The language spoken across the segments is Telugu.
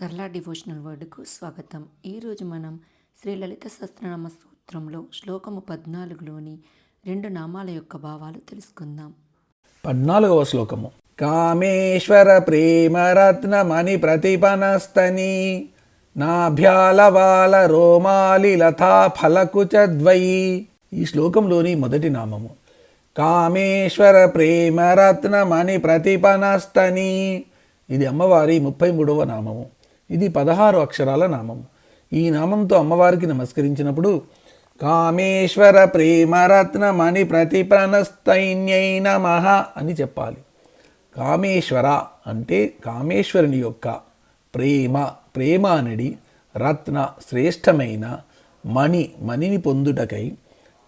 సరళ డివోషనల్ వర్డ్కు స్వాగతం. ఈరోజు మనం శ్రీ లలిత సహస్రనామ సూత్రంలో శ్లోకము పద్నాలుగులోని రెండు నామాల యొక్క భావాలు తెలుసుకుందాం. పద్నాలుగవ శ్లోకము. కామేశ్వర ప్రేమరత్నమణి ప్రతిపనస్తని నాభ్యాలవాల రోమాలి లతా ఫలకుచద్వయి ఈ శ్లోకంలోని మొదటి నామము. కామేశ్వర ప్రేమరత్నమణి ప్రతిపనస్తని. ఇది అమ్మవారి ముప్పై మూడవ నామము. ఇది పదహారు అక్షరాల నామం. ఈ నామంతో అమ్మవారికి నమస్కరించినప్పుడు కామేశ్వర ప్రేమరత్నమణి ప్రతిప్రణస్తైన్యై నమ అని చెప్పాలి. కామేశ్వర అంటే కామేశ్వరుని యొక్క ప్రేమ ప్రేమానడి రత్న శ్రేష్టమైన మణి మణిని పొందుటకై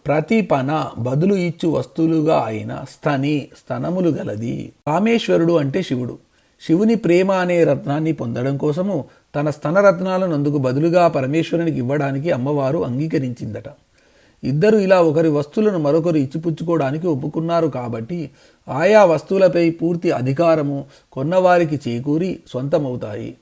ప్రతిపన బదులు ఇచ్చు వస్తువులుగా అయిన స్తని స్తనములు గలది. కామేశ్వరుడు అంటే శివుడు. శివుని ప్రేమ అనే రత్నాన్ని పొందడం కోసము తన స్తన రత్నాలను అందుకు బదులుగా పరమేశ్వరునికి ఇవ్వడానికి అమ్మవారు అంగీకరించిందట. ఇద్దరు ఇలా ఒకరి వస్తువులను మరొకరు ఇచ్చిపుచ్చుకోవడానికి ఒప్పుకున్నారు కాబట్టి ఆయా వస్తువులపై పూర్తి అధికారము కొన్నవారికి చేకూరి సొంతమవుతాయి.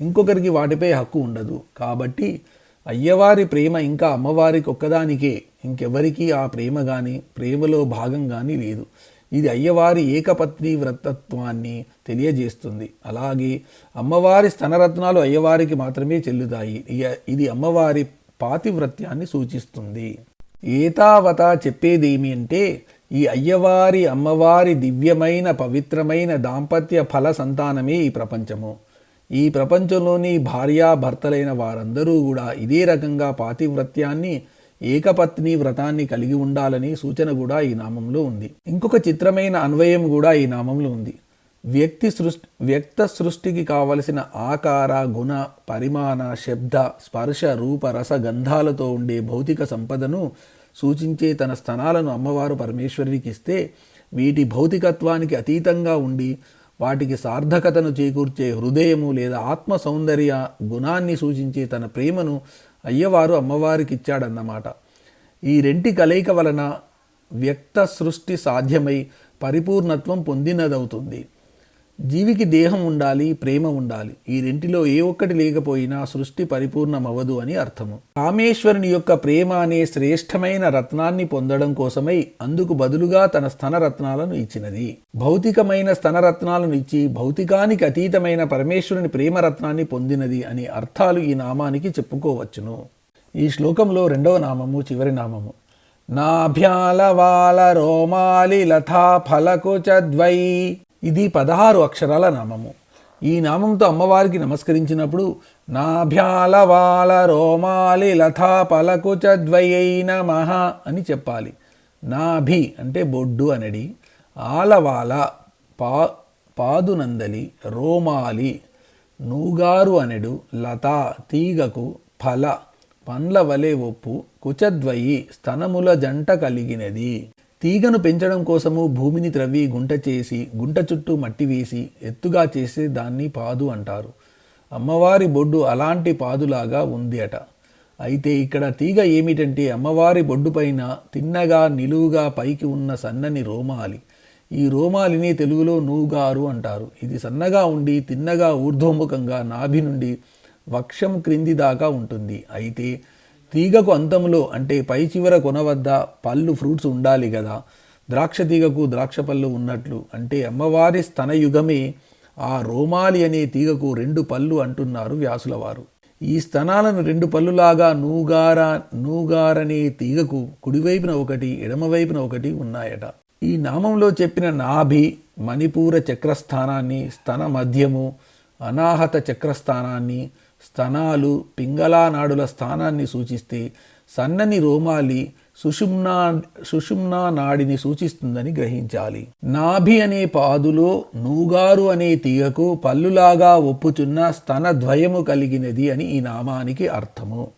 ఇంకొకరికి వాటిపై హక్కు ఉండదు. కాబట్టి అయ్యవారి ప్రేమ ఇంకా అమ్మవారికి ఒక్కదానికే. ఇంకెవరికీ ఆ ప్రేమ కానీ ప్రేమలో భాగం కానీ లేదు. ఇది అయ్యవారి ఏకపత్ని వ్రతత్వాన్ని తెలియజేస్తుంది. అలాగే అమ్మవారి స్తనరత్నాలు అయ్యవారికి మాత్రమే చెల్లుతాయి. ఇది అమ్మవారి పాతివ్రత్యాన్ని సూచిస్తుంది. ఏతావత చెప్పేదేమి అంటే ఈ అయ్యవారి అమ్మవారి దివ్యమైన పవిత్రమైన దాంపత్య ఫల సంతానమే ఈ ప్రపంచము. ఈ ప్రపంచంలోని భార్యాభర్తలైన వారందరూ కూడా ఇదే రకంగా పాతివ్రత్యాన్ని ఏకపత్ని వ్రతాన్ని కలిగి ఉండాలని సూచన కూడా ఈ నామంలో ఉంది. ఇంకొక చిత్రమైన అన్వయం కూడా ఈ నామంలో ఉంది. వ్యక్తి సృష్టి వ్యక్త సృష్టికి కావలసిన ఆకార గుణ పరిమాణ శబ్ద స్పర్శ రూప రస గంధాలతో ఉండే భౌతిక సంపదను సూచించే తన స్థనాలను అమ్మవారు పరమేశ్వరునికి ఇస్తే వీటి భౌతికత్వానికి అతీతంగా ఉండి వాటికి సార్థకతను చేకూర్చే హృదయము లేదా ఆత్మ సౌందర్య గుణాన్ని సూచించే తన ప్రేమను అయ్యవారు అమ్మవారికి ఇచ్చాడన్నమాట. ఈ రెంటి కలయిక వలన వ్యక్త సృష్టి సాధ్యమై పరిపూర్ణత్వం పొందినదవుతుంది. జీవికి దేహం ఉండాలి ప్రేమ ఉండాలి. ఈ రెంటిలో ఏ ఒక్కటి లేకపోయినా సృష్టి పరిపూర్ణమవదు అని అర్థము. కామేశ్వరుని యొక్క ప్రేమ అనే శ్రేష్టమైన రత్నాన్ని పొందడం కోసమై అందుకు బదులుగా తన స్తన రత్నాలను ఇచ్చినది. భౌతికమైన స్తన రత్నాలను ఇచ్చి భౌతికానికి అతీతమైన పరమేశ్వరుని ప్రేమ రత్నాన్ని పొందినది అనే అర్థాలు ఈ నామానికి చెప్పుకోవచ్చును. ఈ శ్లోకంలో రెండవ నామము చివరి నామము. నాభ్యాలవాల రోమాలి లథా ఫలకుచద్వై ఇది పదహారు అక్షరాల నామము. ఈ నామంతో అమ్మవారికి నమస్కరించినప్పుడు నాభ్యాలవాల రోమాలి లథా పలకుచద్వయై నమః అని చెప్పాలి. నాభి అంటే బొడ్డు అనడి ఆలవాల పా పాదునందలి రోమాలి నూగారు అనెడు లత తీగకు ఫల పండ్ల వలె ఒప్పు కుచద్వయి స్తనముల జంట కలిగినది. తీగను పెంచడం కోసము భూమిని త్రవ్వి గుంట చేసి గుంట చుట్టూ మట్టి వేసి ఎత్తుగా చేసే దాన్ని పాదు అంటారు. అమ్మవారి బొడ్డు అలాంటి పాదులాగా ఉంది అట అయితే ఇక్కడ తీగ ఏమిటంటే అమ్మవారి బొడ్డు పైన తిన్నగా నిలువుగా పైకి ఉన్న సన్నని రోమాలి. ఈ రోమాలిని తెలుగులో నూగారు అంటారు. ఇది సన్నగా ఉండి తిన్నగా ఊర్ధ్వముఖంగా నాభి నుండి వక్షం క్రింది దాకా ఉంటుంది. అయితే తీగకు అంతంలో అంటే పై చివర కొన వద్ద పళ్ళు ఫ్రూట్స్ ఉండాలి కదా. ద్రాక్ష తీగకు ద్రాక్ష పళ్ళు ఉన్నట్లు అంటే అమ్మవారి స్తనయుగమే ఆ రోమాలి అనే తీగకు రెండు పళ్ళు అంటున్నారు వ్యాసుల వారు. ఈ స్తనాలను రెండు పళ్ళులాగా నూగార నూగారనే తీగకు కుడివైపున ఒకటి ఎడమవైపున ఒకటి ఉన్నాయట. ఈ నామంలో చెప్పిన నాభి మణిపూర చక్రస్థానాన్ని స్తన మధ్యము అనాహత చక్రస్థానాన్ని స్తనాలు పింగళానాడుల స్థానాన్ని సూచిస్తే సన్నని రోమాలి సుషుమ్నా సుషుమ్నా నాడిని సూచిస్తుందని గ్రహించాలి. నాభి అనే పాదులో నూగారు అనే తీగకు పల్లులాగా ఒప్పుచున్న స్తన ద్వయము కలిగినది అని ఈ నామానికి అర్థము.